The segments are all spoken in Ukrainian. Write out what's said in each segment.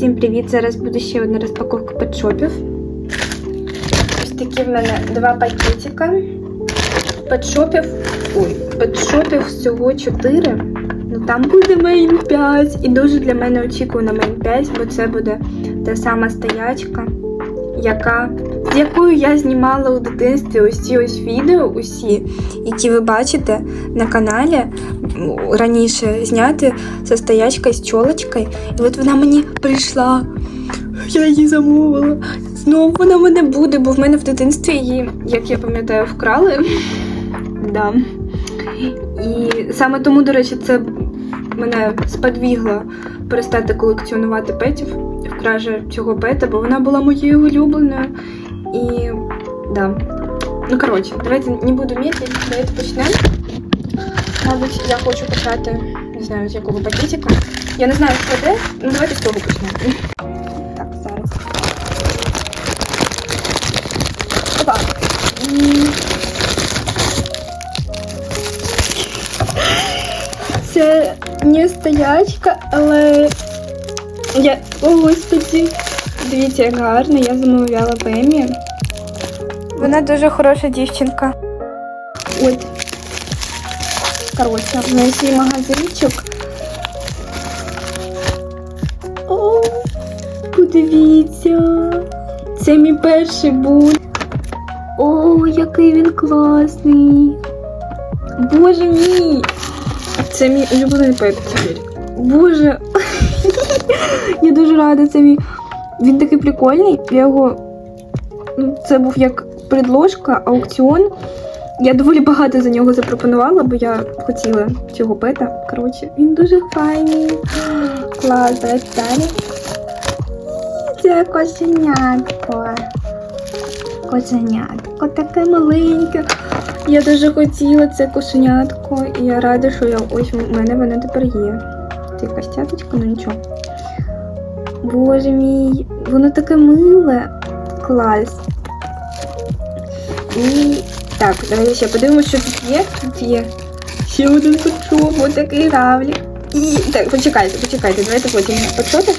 Всім привіт! Зараз буде ще одна розпаковка петшопів. Ось такі в мене два пакетика. Петшопів. Ой, петшопів всього 4. Ну там буде мейн 5. І дуже для мене очікувано мейн 5, бо це буде та сама стоячка, яка, з якою я знімала у дитинстві ось ці ось відео, усі, які ви бачите на каналі раніше зняти. Це стоячка з чолочкою. І от вона мені прийшла. Я її замовила. Знову вона мене буде, бо в мене в дитинстві її, як я пам'ятаю, вкрали. Да. І саме тому, до речі, це мене сподвігло перестати колекціонувати петів в кражі цього пета, бо вона була моєю улюбленою. І да. Ну, коротше, давайте не буду мітити, давайте почнемо. Мабуть, я хочу почати, не знаю, з якого пакетика. Я не знаю, що де, ну давайте з цього почнемо. Так, зараз. Опа. Це не стоячка, але я. О, господи. Дивіться, як гарно, я замовляла Пемі. Вона дуже хороша дівчинка. От. Коротше, в неї свій магазинчик. О, подивіться. Це мій перший бут. О, який він класний. Боже мій. Це мій улюблений тепер. Боже. Я дуже рада, це мій. Він такий прикольний. Я його. Ну, це був як предложка, аукціон. Я доволі багато за нього запропонувала, бо я хотіла цього пета. Коротше, він дуже файний. Клас, давайте далі. Це кошенятко. Кошенятко таке маленьке. Я дуже хотіла це кошенятко, і я рада, що я ось у мене воно тепер є. Це якась цяточка, ну нічого. Боже мій, воно таке миле. Клас. І так, давайте ще подивимося, що тут є. Тут є ще один петшоп, ось такий равлік. І так, почекайте, почекайте, давайте потім петшопи.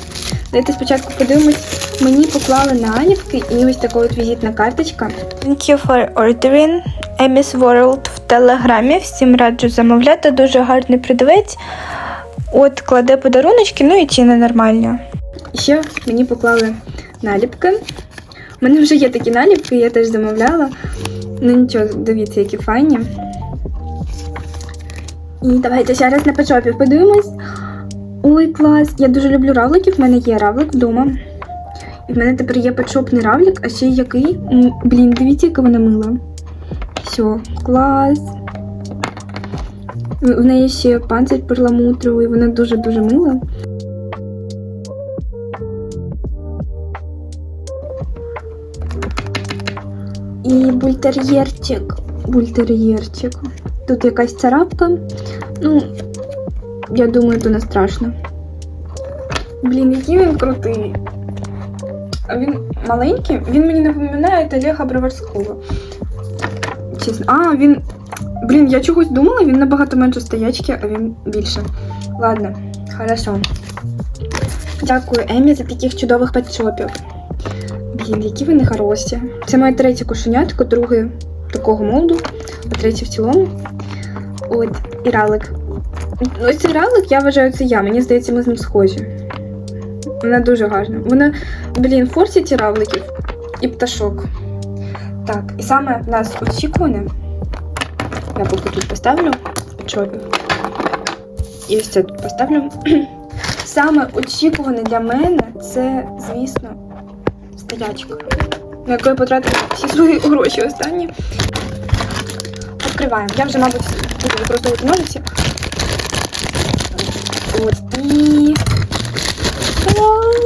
Давайте спочатку подивимось. Мені поклали наліпки і ось така от візитна карточка. Thank you for ordering. Emmy's World в телеграмі. Всім раджу замовляти. Дуже гарний продавець. От кладе подаруночки, ну і ціни нормальні. Ще мені поклали наліпки. У мене вже є такі наліпки, я теж замовляла. Ну нічого, дивіться, які файні. І давайте ще раз на печопів подивимось. Ой, клас! Я дуже люблю равликів, в мене є равлик вдома. І в мене тепер є печопний равлик, а ще який. Блін, дивіться, яка вона мила. Все, клас. В неї ще панцирь перламутровий, вона дуже-дуже мила. І бультер'єрчик. Бультер'єрчик. Тут якась царапка. Ну, я думаю, то не страшно. Блін, який він крутий. А він маленький, він мені напоминає Олега Броварського. Чесно. А, він. Блін, я чогось думала, він набагато менше стоячки, а він більше. Ладно, хорошо. Дякую Емі за таких чудових петшопів. Блін, які вони хороші. Це моє третє кошенятко, друге такого молду, а третє в цілому. От, і ралик. Ось цей ралик, я вважаю, це я. Мені здається, ми з ним схожі. Вона дуже гарна. Вона, блін, форсить і равликів і пташок. Так, і саме в нас очікуване. Я поки тут поставлю печові. І ось це тут поставлю. Саме очікуване для мене це, звісно, стоячка, на яку я потратила всі свої гроші останні. Відкриваємо. Я вже, мабуть, буду використовувати ножиці. От і. Вау!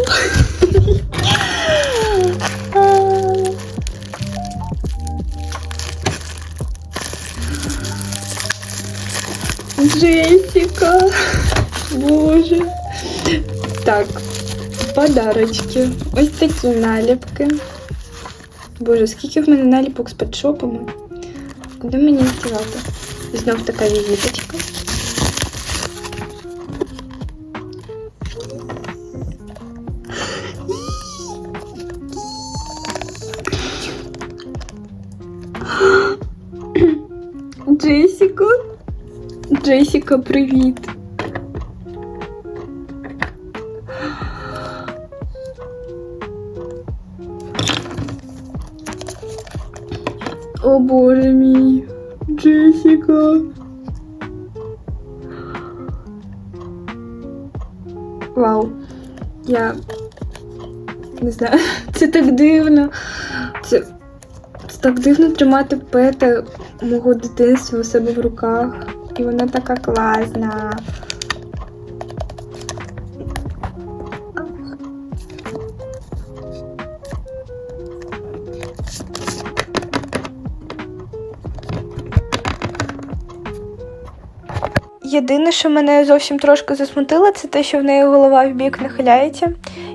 Джессика. Боже. Так, подарочки. Ось такі наліпки. Боже, скільки в мене наліпок з петшопами. Куди мені їх? Знов така візиточка. Джесіка. Джесіка, привіт. О боже мій, Джесіка. Вау. Я не знаю, це так дивно. Це, це так дивно тримати пета мого дитинства у себе в руках. І вона така класна. Єдине, що мене зовсім трошки засмутило, це те, що в неї голова в бік нахиляється.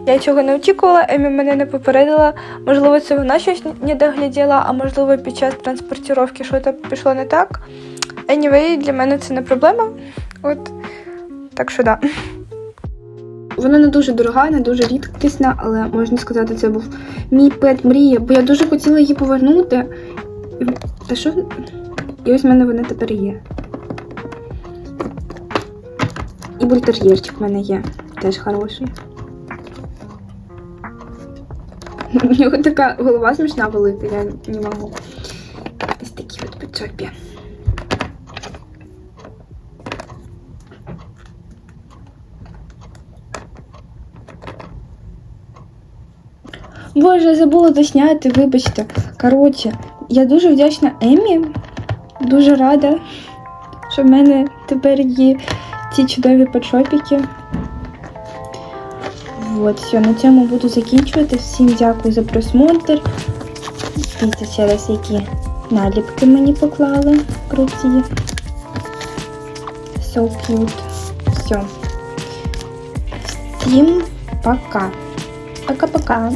Я цього не очікувала, Емі мене не попередила. Можливо, це вона щось не догляділа, а можливо, під час транспортування щось пішло не так. Anyway, для мене це не проблема. От так що да. Вона не дуже дорога, не дуже рідкісна, але можна сказати, це був мій пет мрія, бо я дуже хотіла її повернути. Та що? І ось в мене вона тепер є. І бультер'єрчик в мене є, теж хороший. У нього така голова смішна велика, я не можу. Ось такі от печопі. Боже, я забула досняти, вибачте. Коротше, я дуже вдячна Емі. Дуже рада, що в мене тепер є ці чудові печопіки. От, все, на цьому буду закінчувати. Всім дякую за просмотр. Дивіться ще раз, які наліпки мені поклали круті. So cute. Все. Всім пока. Пока-пока.